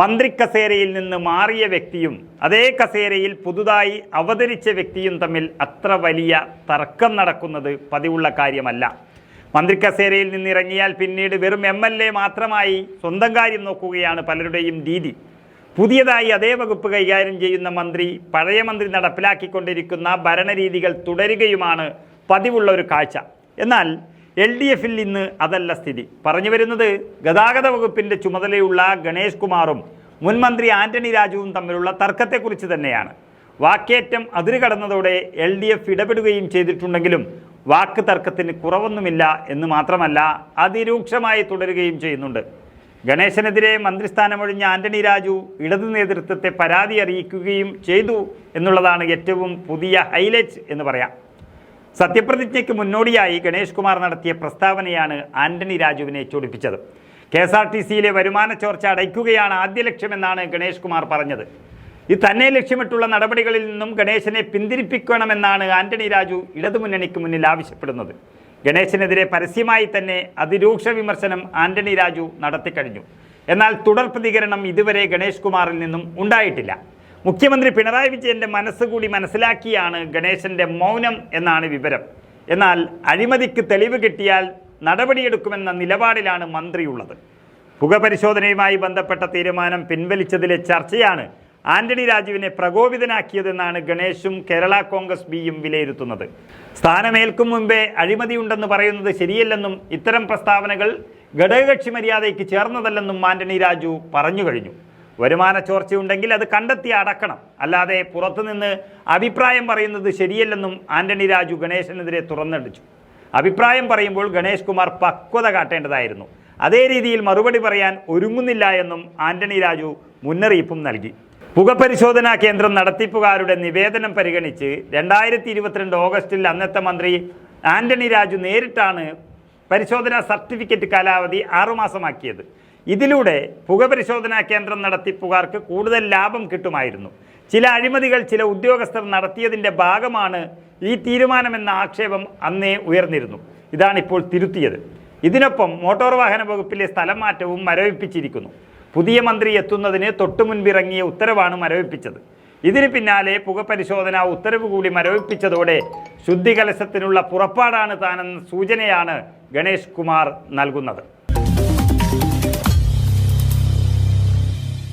മന്ത്രി കസേരയിൽ നിന്ന് മാറിയ വ്യക്തിയും അതേ കസേരയിൽ പുതുതായി അവതരിച്ച വ്യക്തിയും തമ്മിൽ അത്ര വലിയ തർക്കം നടക്കുന്നത് പതിവുള്ള കാര്യമല്ല. മന്ത്രി കസേരയിൽ നിന്നിറങ്ങിയാൽ പിന്നീട് വെറും എം എൽ എ മാത്രമായി സ്വന്തം കാര്യം നോക്കുകയാണ് പലരുടെയും രീതി. പുതിയതായി അതേ വകുപ്പ് കൈകാര്യം ചെയ്യുന്ന മന്ത്രി പഴയ മന്ത്രി നടപ്പിലാക്കിക്കൊണ്ടിരിക്കുന്ന ഭരണരീതികൾ തുടരുകയുമാണ് പതിവുള്ള ഒരു കാഴ്ച. എന്നാൽ എൽ ഡി എഫിൽ ഇന്ന് അതല്ല സ്ഥിതി. പറഞ്ഞു വരുന്നത് ഗതാഗത വകുപ്പിന്റെ ചുമതലയുള്ള ഗണേഷ് കുമാറും മുൻ മന്ത്രി ആന്റണി രാജുവും തമ്മിലുള്ള തർക്കത്തെക്കുറിച്ച് തന്നെയാണ്. വാക്കേറ്റം അതിര് കടന്നതോടെ എൽ ഡി എഫ് ഇടപെടുകയും ചെയ്തിട്ടുണ്ടെങ്കിലും വാക്ക് തർക്കത്തിന് കുറവൊന്നുമില്ല എന്ന് മാത്രമല്ല അതിരൂക്ഷമായി തുടരുകയും ചെയ്യുന്നുണ്ട്. ഗണേശനെതിരെ മന്ത്രിസ്ഥാനമൊഴിഞ്ഞ ആന്റണി രാജു ഇടതു നേതൃത്വത്തെ പരാതി അറിയിക്കുകയും ചെയ്തു എന്നുള്ളതാണ് ഏറ്റവും പുതിയ ഹൈലൈറ്റ് എന്ന് പറയാം. സത്യപ്രതിജ്ഞയ്ക്ക് മുന്നോടിയായി ഗണേഷ് കുമാർ നടത്തിയ പ്രസ്താവനയാണ് ആന്റണി രാജുവിനെ ചൊടിപ്പിച്ചത്. കെ എസ് ആർ ടി സിയിലെ വരുമാന ചോർച്ച അടയ്ക്കുകയാണ് ആദ്യ ലക്ഷ്യമെന്നാണ് ഗണേഷ് കുമാർ പറഞ്ഞത്. ഇത് തന്നെ ലക്ഷ്യമിട്ടുള്ള നടപടികളിൽ നിന്നും ഗണേശനെ പിന്തിരിപ്പിക്കണമെന്നാണ് ആന്റണി രാജു ഇടതുമുന്നണിക്ക് മുന്നിൽ ആവശ്യപ്പെടുന്നത്. ഗണേശനെതിരെ പരസ്യമായി തന്നെ അതിരൂക്ഷ വിമർശനം ആന്റണി രാജു നടത്തിക്കഴിഞ്ഞു. എന്നാൽ തുടർ പ്രതികരണം ഇതുവരെ ഗണേഷ് കുമാറിൽ നിന്നും ഉണ്ടായിട്ടില്ല. മുഖ്യമന്ത്രി പിണറായി വിജയന്റെ മനസ്സുകൂടി മനസ്സിലാക്കിയാണ് ഗണേശന്റെ മൗനം എന്നാണ് വിവരം. എന്നാൽ അഴിമതിക്ക് തെളിവ് കിട്ടിയാൽ നടപടിയെടുക്കുമെന്ന നിലപാടിലാണ് മന്ത്രിയുള്ളത്. പുകപരിശോധനയുമായി ബന്ധപ്പെട്ട തീരുമാനം പിൻവലിച്ചതിലെ ചർച്ചയാണ് ആന്റണി രാജുവിനെ പ്രകോപിതനാക്കിയതെന്നാണ് ഗണേശും കേരള കോൺഗ്രസ് ബിയും വിലയിരുത്തുന്നത്. സ്ഥാനമേൽക്കും മുമ്പേ അഴിമതിയുണ്ടെന്ന് പറയുന്നത് ശരിയല്ലെന്നും ഇത്തരം പ്രസ്താവനകൾ ഘടകകക്ഷി മര്യാദയ്ക്ക് ചേർന്നതല്ലെന്നും ആന്റണി രാജു പറഞ്ഞു കഴിഞ്ഞു. വരുമാന ചോർച്ചയുണ്ടെങ്കിൽ അത് കണ്ടെത്തി അടക്കണം. അല്ലാതെ പുറത്തുനിന്ന് അഭിപ്രായം പറയുന്നത് ശരിയല്ലെന്നും ആന്റണി രാജു ഗണേശനെതിരെ തുറന്നടിച്ചു. അഭിപ്രായം പറയുമ്പോൾ ഗണേഷ് കുമാർ പക്വത കാട്ടേണ്ടതായിരുന്നു. അതേ രീതിയിൽ മറുപടി പറയാൻ ഒരുങ്ങുന്നില്ല എന്നും ആന്റണി രാജു മുന്നറിയിപ്പും നൽകി. പുകപരിശോധനാ കേന്ദ്രം നടത്തിപ്പുകാരുടെ നിവേദനം പരിഗണിച്ച് രണ്ടായിരത്തി ഇരുപത്തിരണ്ട് ഓഗസ്റ്റിൽ അന്നത്തെ മന്ത്രി ആന്റണി രാജു നേരിട്ടാണ് പരിശോധനാ സർട്ടിഫിക്കറ്റ് കാലാവധി ആറുമാസമാക്കിയത്. ഇതിലൂടെ പുകപരിശോധനാ കേന്ദ്രം നടത്തിപ്പുകാർക്ക് കൂടുതൽ ലാഭം കിട്ടുമായിരുന്നു. ചില അഴിമതികൾ ചില ഉദ്യോഗസ്ഥർ നടത്തിയതിന്റെ ഭാഗമാണ് ഈ തീരുമാനമെന്ന ആക്ഷേപം അന്നേ ഉയർന്നിരുന്നു. ഇതാണിപ്പോൾ തിരുത്തിയത്. ഇതിനൊപ്പം മോട്ടോർ വാഹന വകുപ്പിലെ സ്ഥലം മാറ്റവും മരവിപ്പിച്ചിരിക്കുന്നു. പുതിയ മന്ത്രി എത്തുന്നതിന് തൊട്ടുമുൻപിറങ്ങിയ ഉത്തരവാണ് മരവിപ്പിച്ചത്. ഇതിന് പിന്നാലെ പുകപരിശോധന ഉത്തരവ് കൂടി മരവിപ്പിച്ചതോടെ ശുദ്ധികലശത്തിനുള്ള പുറപ്പാടാണ് താനെന്ന സൂചനയാണ് ഗണേഷ് കുമാർ നൽകുന്നത്.